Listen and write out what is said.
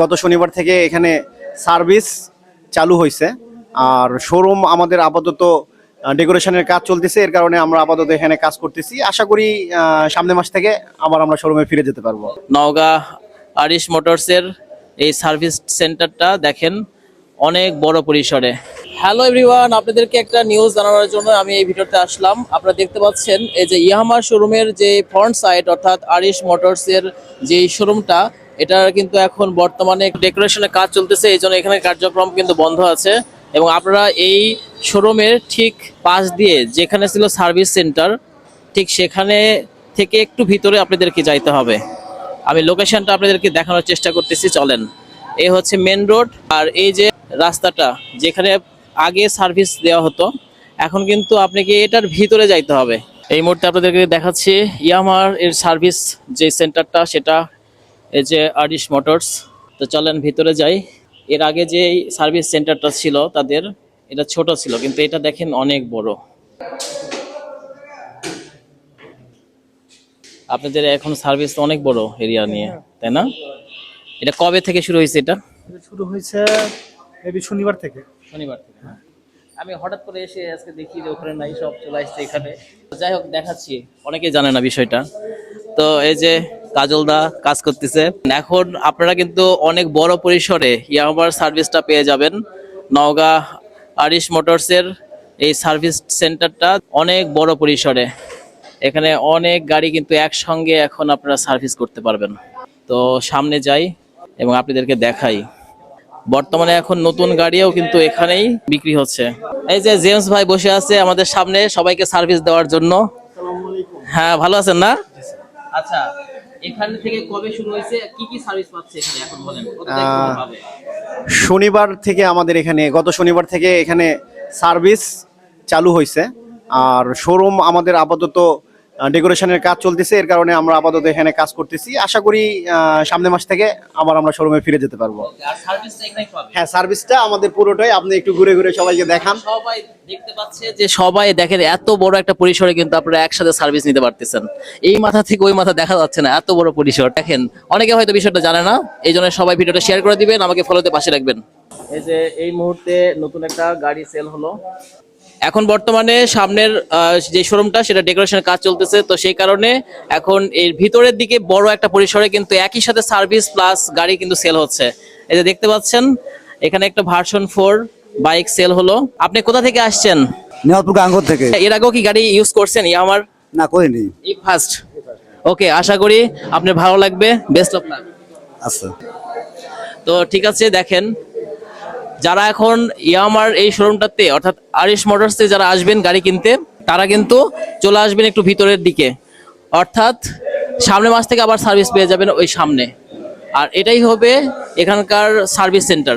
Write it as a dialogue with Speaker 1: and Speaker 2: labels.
Speaker 1: গত শনিবার থেকে এখানে সার্ভিস চালু হয়েছে আর শোরুম আমাদের আপাতত ডেকোরেশনের কাজ চলতেছে, এর কারণে আমরা আপাতত এখানে কাজ করতেছি। আশা করি সামনের মাস থেকে আবার আমরা শোরুমে ফিরে যেতে পারব।
Speaker 2: নওগাঁ আরিশ মোটরসের এই সার্ভিস সেন্টারটা দেখেন অনেক বড় পরিসরে। হ্যালো এভরিওয়ান, আপনাদেরকে একটা নিউজ জানানোর জন্য আমি এই ভিডিওতে আসলাম। আপনারা দেখতে পাচ্ছেন, এই যে ইয়াহামা শোরুমের যে ফ্রন্ট সাইড, অর্থাৎ আরিশ মোটরসের যে শোরুমটা এটার কিন্তু এখন বর্তমানে ডেকোরেশনের কাজ চলতেছে এই জন্য এখানে কার্যক্রম কিন্তু বন্ধ আছে। এবং আপনারা এই শোরুমের ঠিক পাশ দিয়ে যেখানে ছিল সার্ভিস সেন্টার, ঠিক সেখানে থেকে একটু ভিতরে আপনাদেরকে যাইতে হবে। আমি লোকেশনটা আপনাদেরকে দেখানোর চেষ্টা করতেছি, চলেন। এই হচ্ছে মেন রোড, আর এই যে রাস্তাটা, যেখানে আগে সার্ভিস দেওয়া হতো, এখন কিন্তু আপনাকে এটার ভিতরে যাইতে হবে। এই মুহূর্তে আপনাদেরকে দেখাচ্ছি ইয়ামার এর সার্ভিস যে সেন্টারটা, সেটা এই যে আরিশ মোটরস তো চলেন ভিতরে যাই। এর আগে যে সার্ভিস সেন্টারটা ছিল তাদের এটা ছোট ছিল কিন্তু এটা দেখেন অনেক বড়। আপনাদের এখন সার্ভিস অনেক বড় এরিয়া নিয়ে তাই না? এটা কবে থেকে শুরু হয়েছে এটা?
Speaker 3: এটা শুরু হয়েছে মেবি শনিবার থেকে।
Speaker 2: শনিবার থেকে হ্যাঁ। আমি হঠাৎ করে এসে আজকে দেখি যে ওখানে নাই সব চলে আসছে এখানে। তো যাই হোক দেখাচ্ছি। অনেকেই জানে না বিষয়টা। তো এই যে কাজলদা কাজ করতেছে। এখন আপনারা কিন্তু অনেক বড় পরিসরে ইয়ামার সার্ভিসটা পেয়ে যাবেন। নওগাঁ আরিশ মোটরসের এই সার্ভিস সেন্টারটা অনেক বড় পরিসরে। এখানে অনেক গাড়ি কিন্তু একসঙ্গে এখন আপনারা সার্ভিস করতে পারবেন। তো সামনে যাই এবং আপনাদেরকে দেখাই। বর্তমানে এখন নতুন গাড়িও কিন্তু এখানেই বিক্রি হচ্ছে। এই যে জেমস ভাই বসে আছে আমাদের সামনে সবাইকে সার্ভিস দেওয়ার জন্য। হ্যাঁ ভালো আছেন না? আচ্ছা এখান থেকে কবে শুরু হয়েছে? কি কি সার্ভিস পাচ্ছে এখানে এখন বলেন?
Speaker 1: শনিবার থেকে আমাদের এখানে গত শনিবার থেকে এখানে সার্ভিস চালু হয়েছে। আর শোরুম আমাদের আপাতত ডেকোরেশনের কাজ চলতেছে এর কারণে আমরা আপাতত এখানে কাজ করতেছি। আশা করি আহ, সামনের মাস থেকে আবার আমরা শোরুমে ফিরে যেতে পারব। হ্যাঁ সার্ভিসটা আমাদের পুরোটাই। আপনি একটু ঘুরে ঘুরে সবাইকে দেখান।
Speaker 2: সবাই দেখতে পাচ্ছে যে সবাই দেখেন এত বড় একটা পরিসরে কিন্তু আপনারা একসাথে সার্ভিস নিতে পারতেছেন। এই মাথা থেকে ওই মাথা দেখা যাচ্ছে না এত বড় পরিসর। দেখেন অনেকে হয়তো বিষয়টা জানে না এই জন্য সবাই ভিডিওটা শেয়ার করে দিবেন আমাকে ফলোতে পাশে রাখবেন। এই যে এই মুহূর্তে নতুন একটা গাড়ি সেল হলো। এখন বর্তমানে সামনের যে শোরুমটা সেটা ডেকোরেশনের কাজ চলতেছে। তো সেই কারণে এখন এর ভিতরের দিকে বড় একটা পরিসরে কিন্তু একই সাথে সার্ভিস প্লাস গাড়ি কিন্তু সেল হচ্ছে। এই যে দেখতে পাচ্ছেন এখানে একটা ভার্সন ফোর বাইক সেল হলো। আপনি কোথা থেকে আসছেন?
Speaker 4: নেওয়ালপুর গাঙ্গর থেকে।
Speaker 2: এর আগেও কি গাড়ি ইউজ করছেন? আমার
Speaker 4: না করিনি।
Speaker 2: ফার্স্ট ওকে আশা করি আপনার ভালো লাগবে। বেস্ট অফ লাক
Speaker 4: আচ্ছা।
Speaker 2: তো ঠিক আছে দেখেন যারা এখন ইয়ামার এই শোরুমটাতে, অর্থাৎ আরিশ মোটরসে যারা আসবেন গাড়ি কিনতে, তারা কিন্তু চলে আসবেন একটু ভিতরের দিকে। অর্থাৎ সামনে মাস থেকে আবার সার্ভিস পেয়ে যাবেন ওই সামনে। আর এটাই হবে এখানকার সার্ভিস সেন্টার